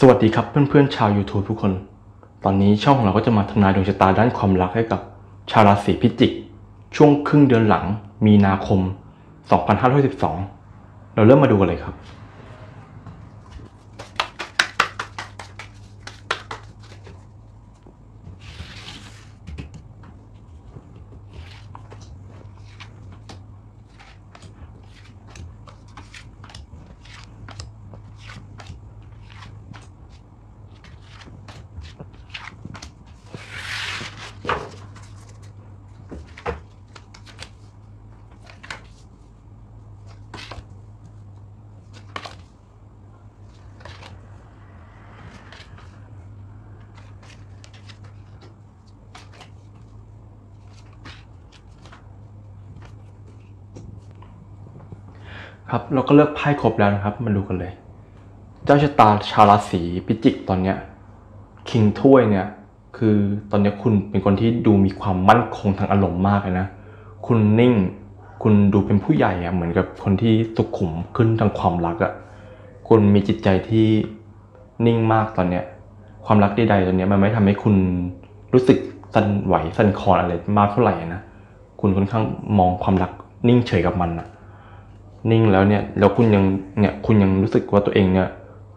สวัสดีครับเพื่อนๆชาว YouTube ทุกคน ตอนนี้ช่องของเราก็จะมาทำนายดวงชะตาด้านความรักให้กับชาวราศีพิจิก ช่วงครึ่งเดือนหลังมีนาคม 2512 เราเริ่มมาดูกันเลยครับ ครับเราก็เลือกไพ่ครบแล้วนะครับ มาดูกันเลย เจ้าชะตาชาวราศีพิจิกตอนเนี้ยคิงถ้วยเนี่ยคือตอนเนี้ยคุณเป็นคนที่ดูมีความมั่นคงทางอารมณ์มากเลยนะ คุณนิ่ง คุณดูเป็นผู้ใหญ่อะเหมือนกับคนที่สุขุมขึ้นทางความรักอะคุณมีจิตใจที่นิ่งมากตอนเนี้ย ความรักใดๆตอนเนี้ยมันไม่ทำให้คุณรู้สึกสั่นไหวสั่นคลอนอะไรมากเท่าไหร่นะ คุณค่อนข้างมองความรักนิ่งเฉยกับมันอะ นิ่งแล้วเนี่ยแล้วคุณยังเนี่ยคุณยังรู้สึกว่าตัวเองเนี่ย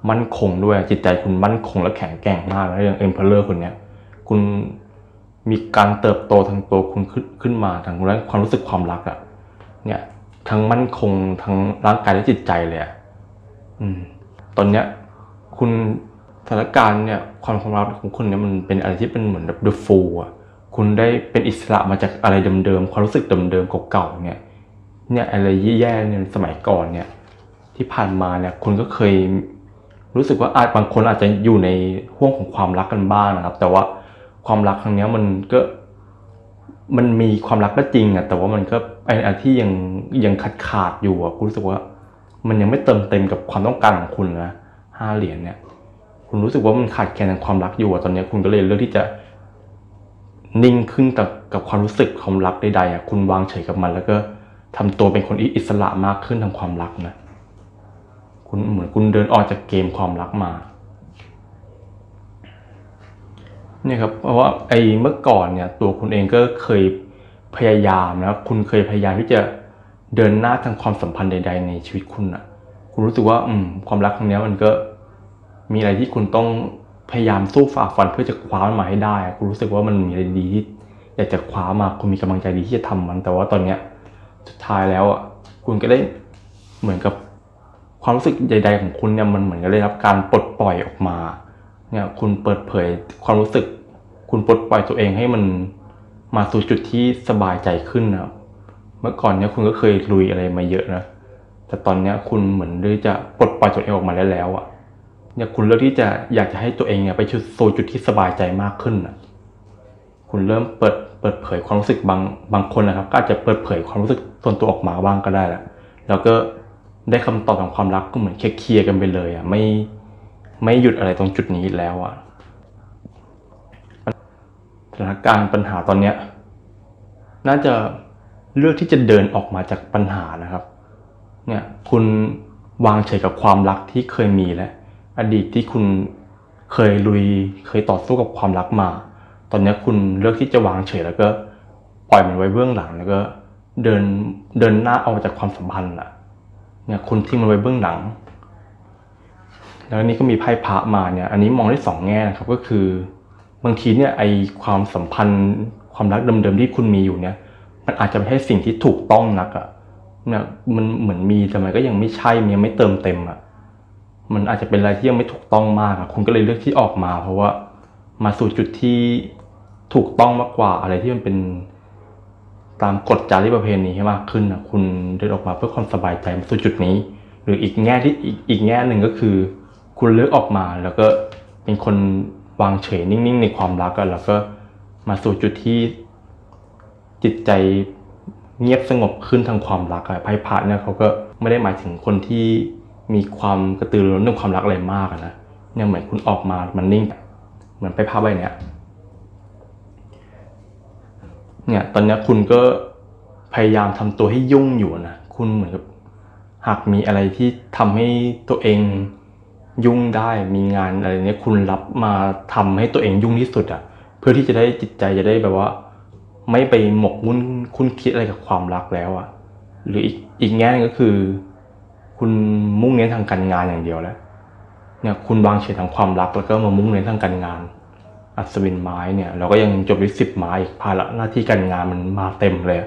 มั่นคงด้วยจิตใจคุณมั่นคงและแข็งแกร่งมากแล้วอย่างเอ็มเพลเลอร์คนเนี้ยคุณมีการเติบโตทางตัวคุณขึ้นขึ้นมาทางด้านความรู้สึกความรักอะเนี่ยทั้งมั่นคงทั้งร่างกายและจิตใจเลยอะอืม ตอนเนี้ยคุณสถานการณ์เนี่ยความความรักของคุณเนี่ยมันเป็นอะไรที่เป็นเหมือนแบบเดอะฟูลอะคุณได้เป็นอิสระมาจากอะไรเดิมๆความรู้สึกเดิมๆเก่าๆเนี่ย เนี่ยอะไรแย่ๆเนี่ยสมัยก่อนเนี่ย ที่ผ่านมาเนี่ยคุณก็เคยรู้สึกว่าอาจบางคนอาจจะอยู่ในห่วงของความรักกันบ้างนะครับ แต่ว่าความรักครั้งเนี้ยมันก็มันมีความรักก็จริงอะแต่ว่ามันก็เป็นอะไรที่ยังยังขาดขาดอยู่อะคุณรู้สึกว่า มันยังไม่เติมเต็มกับความต้องการของคุณนะห้าเหรียญเนี่ย คุณรู้สึกว่ามันขาดแคลนทางความรักอยู่อะตอนเนี้ยคุณก็เลยเลือกที่จะนิ่งขึ้นกับกับความรู้สึกความรักใดๆอะคุณวางเฉยกับมันแล้วก็ ทำตัวเป็นคนอิสระมากขึ้นทางความรักนะคุณเหมือนคุณเดินออกจากเกมความรักมาเนี่ยครับเพราะว่าไอ้เมื่อก่อนเนี่ย ตัวคุณเองก็เคยพยายามนะคุณเคยพยายามที่จะเดินหน้าทางความสัมพันธ์ใด ๆ ในชีวิตคุณอะคุณรู้สึกว่า อืม ความรักครั้งนี้มันก็มีอะไรที่คุณต้องพยายามสู้ฝ่าฟันเพื่อจะคว้ามันมาให้ได้ คุณรู้สึกว่ามันมีอะไรดีที่อยากจะคว้ามาคุณมีกำลังใจดีที่จะทำมัน แต่ว่าตอนเนี้ย สุดท้ายแล้วอะคุณก็ได้เหมือนกับความรู้สึกใด ๆ ของคุณเนี่ยมันเหมือนกับได้รับการปลดปล่อยออกมาเนี่ยคุณเปิดเผยความรู้สึก คุณปลดปล่อยตัวเองให้มันมาสู่จุดที่สบายใจขึ้นนะเมื่อก่อนเนี่ยคุณก็เคยลุยอะไรมาเยอะนะแต่ตอนเนี้ยคุณเหมือนได้จะปลดปล่อยตัวเองออกมาได้แล้วอะเนี่ยคุณเลือกที่จะอยากจะให้ตัวเองเนี่ยไปสู่จุดที่สบายใจมากขึ้นอะคุณเริ่มเปิด เปิดเผยความรู้สึกบางบางคนนะครับ ก็อาจจะเปิดเผยความรู้สึกส่วนตัวออกมาบ้างก็ได้แหละแล้วก็ได้คำตอบของความรักก็เหมือนเคลียร์กันไปเลยอะไม่ไม่หยุดอะไรตรงจุดนี้อีกแล้วอะสถานการณ์ปัญหาตอนเนี้ยน่าจะเลือกที่จะเดินออกมาจากปัญหานะครับ เนี่ยคุณวางเฉยกับความรักที่เคยมีแล้วอดีตที่คุณเคยลุยเคยต่อสู้กับความรักมา ตอนนี้คุณเลือกที่จะวางเฉยแล้วก็ปล่อยมันไว้เบื้องหลังแล้วก็เดินเดินหน้าออกจากความสัมพันธ์อะ เนี่ยคุณทิ้งมันไว้เบื้องหลัง แล้วนี่ก็มีไพ่พระมาเนี่ย อันนี้มองได้สองแง่นะครับก็คือบางทีเนี่ยไอความสัมพันธ์ความรักเดิมๆที่คุณมีอยู่เนี่ย มันอาจจะไม่ใช่สิ่งที่ถูกต้องนักอะเนี่ยมันเหมือนมีแต่มันก็ยังไม่ใช่มันยังไม่เติมเต็มอะมันอาจจะเป็นอะไรที่ยังไม่ถูกต้องมากอะคุณก็เลยเลือกที่ออกมา เพราะว่ามาสู่จุดที่ ถูกต้องมากกว่าอะไรที่มันเป็นตามกฎจารีตประเพณีให้มากขึ้นนะคุณเดินออกมาเพื่อความสบายใจมาสู่จุดนี้ หรืออีกแง่ที่อีกอีกแง่หนึ่งก็คือ คุณเลือกออกมาแล้วก็เป็นคนวางเฉยนิ่งๆ ในความรักกันแล้วก็มาสู่จุดที่จิตใจเงียบสงบขึ้นทางความรักอะไพ่พระเนี่ยเขาก็ไม่ได้หมายถึงคนที่มีความกระตือรือร้นเรื่องความรักอะไรมากนะเนี่ยเหมือนคุณออกมามันนิ่งเหมือนไพ่พระใบเนี้ย เนี่ยตอนนี้คุณก็พยายามทำตัวให้ยุ่งอยู่นะคุณเหมือนกับหากมีอะไรที่ทำให้ตัวเองยุ่งได้มีงานอะไรเนี้ยคุณรับมาทำให้ตัวเองยุ่งที่สุดอะเพื่อที่จะได้จิตใจจะได้แบบว่า ไม่ไปหมกมุ่นคุณคิดอะไรกับความรักแล้วอะ หรืออีกอีกแง่นึงก็คือ คุณมุ่งเน้นทางการงานอย่างเดียวแล้วเนี่ยคุณวางเฉยทางความรักแล้วก็มามุ่งเน้นทางการงาน อัศวินไม้เนี่ยเราก็ยังจบด้วยสิบไม้อีกภาระหน้าที่การงานมันมาเต็มเลย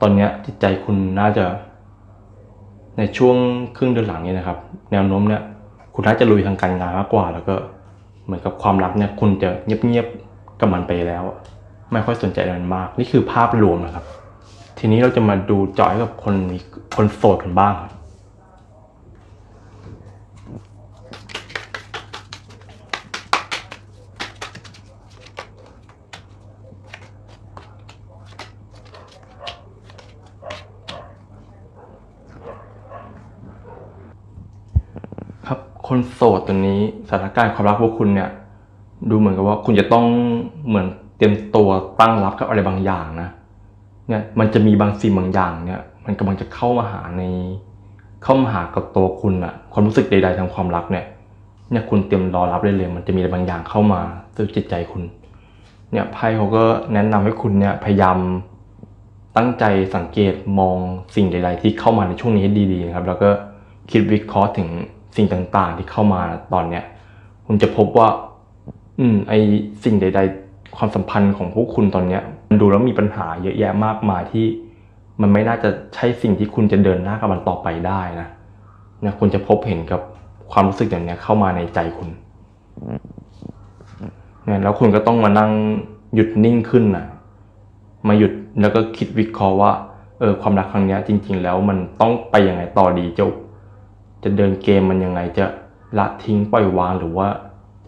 ตอนเนี้ยจิตใจคุณน่าจะ ในช่วงครึ่งเดือนหลังเนี่ยนะครับ แนวโน้มเนี่ยคุณน่าจะลุยทางการงานมากกว่า แล้วก็เหมือนกับความรักเนี่ยคุณจะเงียบๆกับมันไปแล้ว ไม่ค่อยสนใจมันมาก นี่คือภาพรวมนะครับ ทีนี้เราจะมาดูเจาะกับคนคนโสดกันบ้างครับ คนโสดตัวนี้สถานการณ์ความรักพวกคุณเนี่ย ดูเหมือนกับว่าคุณจะต้องเหมือนเตรียมตัวตั้งรับกับอะไรบางอย่างนะ เนี่ยมันจะมีบางสิ่งบางอย่างเนี่ย มันกำลังจะเข้ามาหาใน เข้ามาหากับตัวคุณอะความรู้สึกใดๆทางความรักเนี่ย เนี่ยคุณเตรียมรอรับได้เลยมันจะมีอะไรบางอย่างเข้ามาสู่จิตใจคุณ เนี่ยไพ่เขาก็แนะนำให้คุณเนี่ยพยายามตั้งใจสังเกตมองสิ่งใด ๆ ที่เข้ามาในช่วงนี้ให้ดีๆนะครับ แล้วก็คิดวิเคราะห์ถึง สิ่งต่างๆ ที่เข้ามาตอนเนี้ยคุณจะพบว่า อืม ไอสิ่งใด ๆ ความสัมพันธ์ของพวกคุณตอนเนี้ยมันดูแล้วมีปัญหาเยอะแยะมากมายที่ มันไม่น่าจะใช่สิ่งที่คุณจะเดินหน้ากับมันต่อไปได้นะเนี่ยคุณจะพบเห็นกับความรู้สึกอย่างเนี้ยเข้ามาในใจคุณเนี่ยแล้วคุณก็ต้องมานั่งหยุดนิ่งขึ้นนะมาหยุดแล้วก็คิดวิเคราะห์ว่าเออความรักครั้งเนี้ยจริง ๆ แล้วมันต้องไปยังไงต่อดีเจ้า จะเดินเกมมันยังไงจะละทิ้งปล่อยวางหรือว่า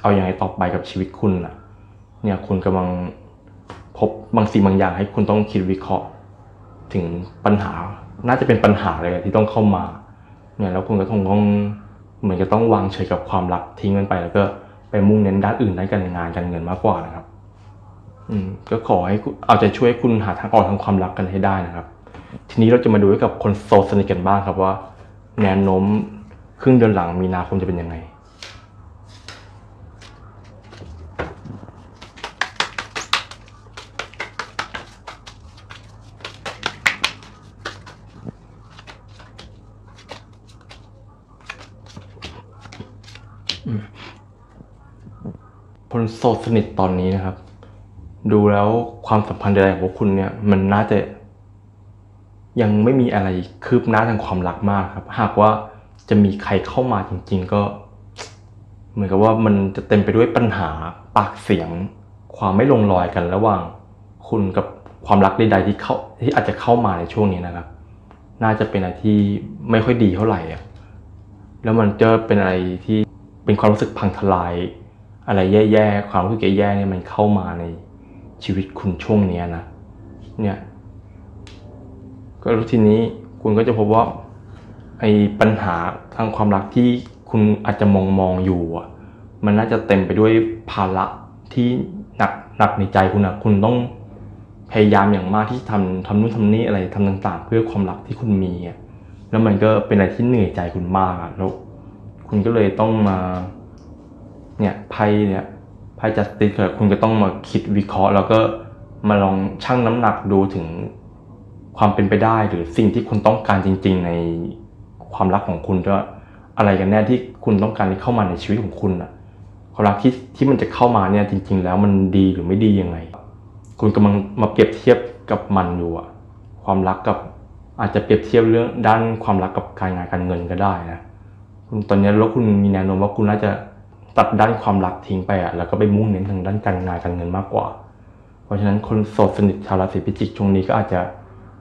เอาอยังไงต่อไปกับชีวิตคุณน่ะเนี่ยคุณกำลังพบบางสิ่งบางอย่างให้คุณต้องคิดวิเคราะห์ ถึงปัญหา น่าจะเป็นปัญหาเลยที่ต้องเข้ามา เนี่ยแล้วคุณก็ต้องต้องเหมือนจะต้องวางเฉยกับความรักทิ้งมันไป แล้วก็ไปมุ่งเน้นด้านอื่นด้านการงานการเงินมากกว่านะครับ อืมก็ขอให้เอาใจช่วยคุณหาทางออกทางความรักกันให้ได้นะครับ ทีนี้เราจะมาดูกับคนโสดสนิทกันบ้างครับว่า แนวโน้ม ครึ่งเดือนหลังมีนาคมจะเป็นยังไง คนโสดสนิทตอนนี้นะครับ ดูแล้วความสัมพันธ์ใดๆของพวกคุณเนี่ย มันน่าจะยังไม่มีอะไรคืบหน้าทางความรักมากครับ หากว่า จะมีใครเข้ามาจริง ๆ ก็ เหมือนกับว่ามันจะเต็มไปด้วยปัญหาปากเสียง ความไม่ลงรอยกันระหว่าง คุณกับความรักใดๆที่เข้าที่อาจจะเข้ามาในช่วงนี้นะครับ น่าจะเป็นอะไรที่ไม่ค่อยดีเท่าไหร่อะแล้วมันจะเป็นอะไรที่เป็นความรู้สึกพังทลาย อะไรแย่ๆความรู้สึกแย่ๆเนี่ยมันเข้ามาในชีวิตคุณช่วงนี้นะเนี่ยก็แล้ทีนี้คุณก็จะพบว่า ไอ้ปัญหาทางความรักที่คุณอาจจะมองมองอยู่อะมันน่าจะเต็มไปด้วยภาระที่หนักหนักในใจคุณนะคุณต้องพยายามอย่างมากที่ทำทำนู่นทำนี่อะไรทำต่างๆ เพื่อความรักที่คุณมีอะแล้วมันก็เป็นอะไรที่เหนื่อยใจคุณมากอะแล้วคุณก็เลยต้องมาเนี่ยไพ่เนี่ยไพ่จัสติสคุณก็ต้องมาคิดวิเคราะห์ แล้วก็มาลองชั่งน้ำหนักดูถึงความเป็นไปได้หรือสิ่งที่คุณต้องการจริง ๆ ใน ความรักของคุณว่าอะไรกันแน่ที่คุณต้องการที่เข้ามาในชีวิตของคุณอะความรักที่ที่มันจะเข้ามาเนี่ยจริง ๆ แล้วมันดีหรือไม่ดียังไง คุณกำลังมาเปรียบเทียบกับมันอยู่อะความรักกับอาจจะเปรียบเทียบเรื่องด้านความรักกับการงานการเงินก็ได้นะคุณตอนนี้แล้วคุณมีแนวโน้มว่าคุณน่าจะตัดด้านความรักทิ้งไปอะแล้วก็ไปมุ่งเน้นทางด้านการงานการเงินมากกว่า เพราะฉะนั้นคนโสดสนิทชาวราศีพิจิกช่วงนี้ก็อาจจะ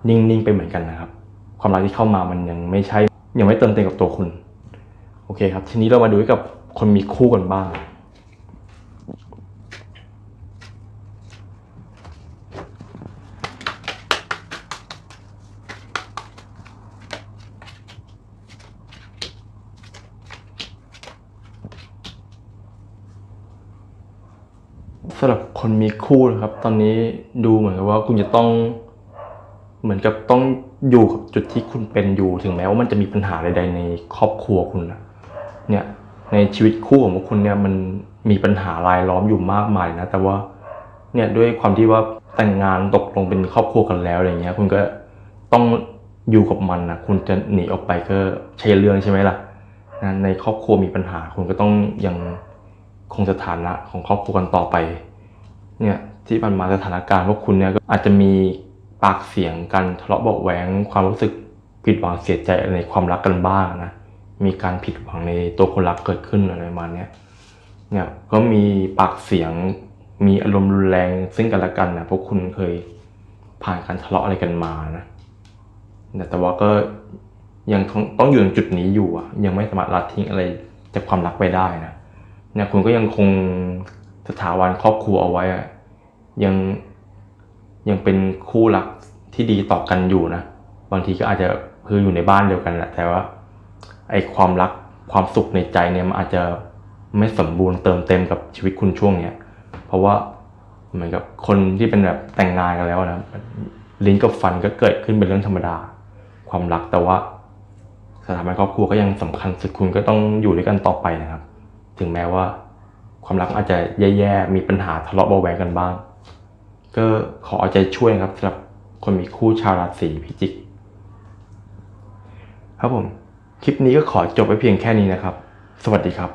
นิ่งๆไปเหมือนกันนะครับ ความรักที่เข้ามามันยังไม่ใช่ ยังไม่เติมเต็มกับตัวคุณ โอเคครับ ทีนี้เรามาดูกับคนมีคู่กันบ้าง สำหรับคนมีคู่นะครับ ตอนนี้ดูเหมือนกับว่าคุณจะต้อง เหมือนกับต้องอยู่กับจุดที่คุณเป็นอยู่ถึงแม้ว่ามันจะมีปัญหาใด ๆ ในครอบครัวคุณนะเนี่ยในชีวิตคู่ของพวกคุณเนี่ยมันมีปัญหารายล้อมอยู่มากมายนะ แต่ว่าเนี่ยด้วยความที่ว่าแต่งงานตกลงเป็นครอบครัวกันแล้วอะไรเงี้ย คุณก็ต้องอยู่กับมันนะคุณจะหนีออกไปก็ใช่เรื่องใช่ไหมล่ะนะในครอบครัวมีปัญหา คุณก็ต้องยังคงสถานะของครอบครัวกันต่อไปเนี่ยที่ผ่านมาสถานการณ์พวกคุณเนี่ยก็อาจจะมี ปากเสียงกันทะเลาะเบาแหวงความรู้สึกผิดหวังเสียใจในความรักกันบ้างนะมีการผิดหวังในตัวคนรักเกิดขึ้นอะไรประมาณเนี้ยเนี่ยก็มีปากเสียงมีอารมณ์รุนแรงซึ่งกันและกันนะพวกคุณเคยผ่านการทะเลาะอะไรกันมานะแต่ว่าก็ยังต้องอยู่ในจุดนี้อยู่อะ ยังไม่สามารถละทิ้งอะไรจากความรักไปได้นะเนี่ยคุณก็ยังคงสถาบันครอบครัวเอาไว้อะยัง ยังเป็นคู่รักที่ดีต่อกันอยู่นะ บางทีก็อาจจะคืออยู่ในบ้านเดียวกันแหละแต่ว่าไอความรักความสุขในใจเนี่ยมันอาจจะไม่สมบูรณ์เติมเต็มกับชีวิตคุณช่วงเนี้ยเพราะว่าเหมือนกับคนที่เป็นแบบแต่งงานกันแล้วนะลิ้นกับฟันก็เกิดขึ้นเป็นเรื่องธรรมดา ความรักแต่ว่าสถาบันครอบครัวก็ยังสำคัญสุดคุณก็ต้องอยู่ด้วยกันต่อไปนะครับ ถึงแม้ว่า ความรักอาจจะแย่ๆมีปัญหาทะเลาะเบาะแวงกันบ้าง ก็ขอเอาใจช่วยครับสำหรับคนมีคู่ชาวราศีพิจิก ครับผม คลิปนี้ก็ขอจบไปเพียงแค่นี้นะครับ สวัสดีครับ